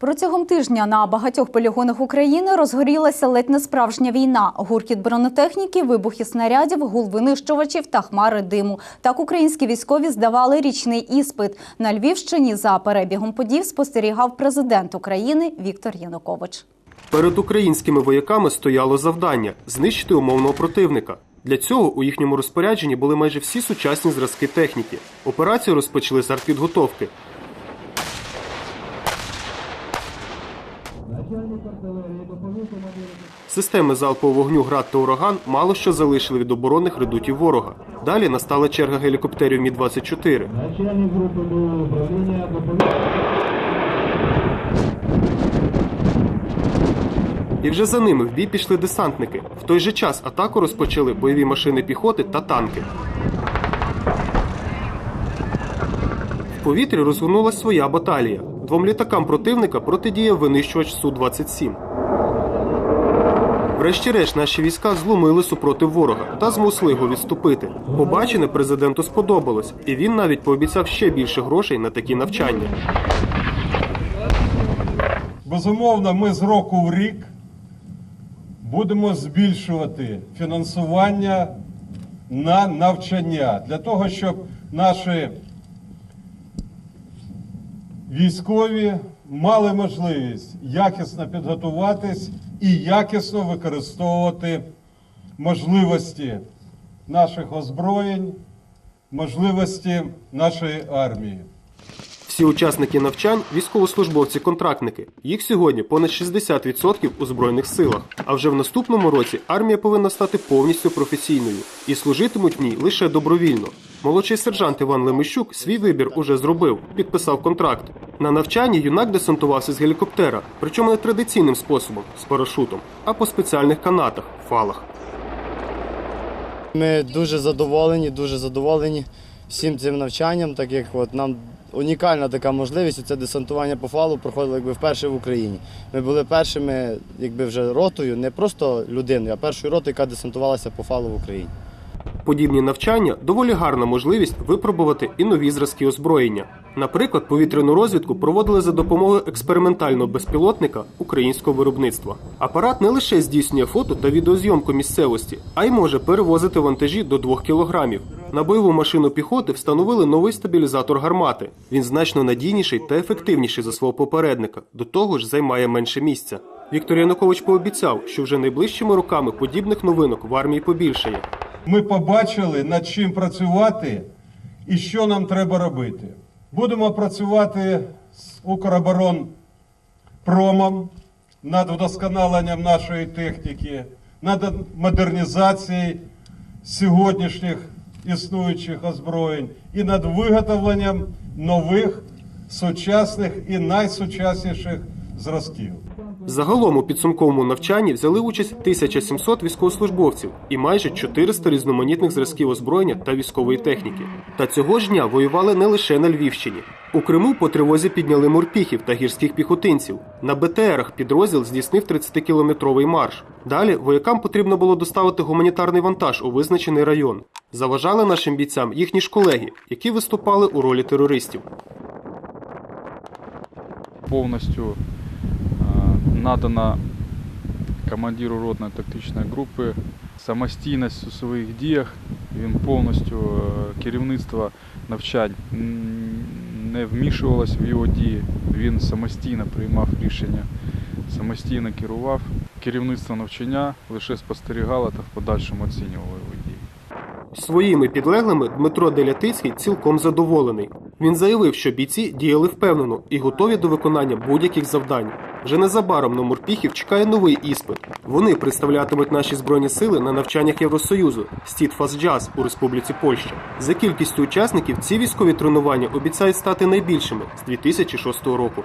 Протягом тижня на багатьох полігонах України розгорілася ледь не справжня війна. Гуркіт бронетехніки, вибухи снарядів, гул винищувачів та хмари диму. Так українські військові здавали річний іспит. На Львівщині за перебігом подій спостерігав президент України Віктор Янукович. Перед українськими вояками стояло завдання знищити умовного противника. Для цього у їхньому розпорядженні були майже всі сучасні зразки техніки. Операцію розпочали з артпідготовки. Системи залпового вогню «Град» та «Ураган» мало що залишили від оборонних редутів ворога. Далі настала черга гелікоптерів Мі-24. Начальник групи бойового управління. І вже за ними в бій пішли десантники. В той же час атаку розпочали бойові машини піхоти та танки. В повітрі розгорнулася своя баталія. Двом літакам противника протидіяв винищувач Су-27. Врешті-решт наші війська зломили супротив ворога та змусили його відступити. Побачене президенту сподобалось, і він навіть пообіцяв ще більше грошей на такі навчання. Безумовно, ми з року в рік будемо збільшувати фінансування на навчання для того, щоб наші військові мали можливість якісно підготуватись і якісно використовувати можливості наших озброєнь, можливості нашої армії. Всі учасники навчань військовослужбовці-контрактники. Їх сьогодні понад 60% у збройних силах. А вже в наступному році армія повинна стати повністю професійною і служитимуть в ній лише добровільно. Молодший сержант Іван Лемищук свій вибір уже зробив, підписав контракт. На навчанні юнак десантувався з гелікоптера, причому не традиційним способом з парашутом, а по спеціальних канатах фалах. Ми дуже задоволені, дуже задоволені всім цим навчанням, так як от нам унікальна така можливість, це десантування по фалу проходило якби вперше в Україні. Ми були першими, якби вже ротою, не просто людиною, а першою ротою, яка десантувалася по фалу в Україні. Подібні навчання доволі гарна можливість випробувати і нові зразки озброєння. Наприклад, повітряну розвідку проводили за допомогою експериментального безпілотника українського виробництва. Апарат не лише здійснює фото та відеозйомку місцевості, а й може перевозити вантажі до 2 кілограмів. На бойову машину піхоти встановили новий стабілізатор гармати. Він значно надійніший та ефективніший за свого попередника. До того ж, займає менше місця. Віктор Янукович пообіцяв, що вже найближчими роками подібних новинок в армії побільшає. Ми побачили, над чим працювати і що нам треба робити. Будемо працювати з Укроборонпромом над вдосконаленням нашої техніки, над модернізацією сьогоднішніх існуючих озброєнь і над виготовленням нових сучасних і найсучасніших зразків. Загалом у підсумковому навчанні взяли участь 1700 військовослужбовців і майже 400 різноманітних зразків озброєння та військової техніки. Та цього ж дня воювали не лише на Львівщині. У Криму по тривозі підняли морпіхів та гірських піхотинців. На БТРах підрозділ здійснив 30-кілометровий марш. Далі воякам потрібно було доставити гуманітарний вантаж у визначений район. Заважали нашим бійцям їхні ж колеги, які виступали у ролі терористів. повністю надана командиру ротної тактичної групи самостійність у своїх діях. Він повністю е, керівництво навчань не вмішувалось в його дії. Він самостійно приймав рішення, самостійно керував. Керівництво навчання лише спостерігало та в подальшому оцінювало його дії. Своїми підлеглими Дмитро Делятицький цілком задоволений. Він заявив, що бійці діяли впевнено і готові до виконання будь-яких завдань. Вже незабаром на морпіхів чекає новий іспит. Вони представлятимуть наші збройні сили на навчаннях Євросоюзу Стітфасджаз у Республіці Польща. За кількістю учасників ці військові тренування обіцяють стати найбільшими з 2006 року.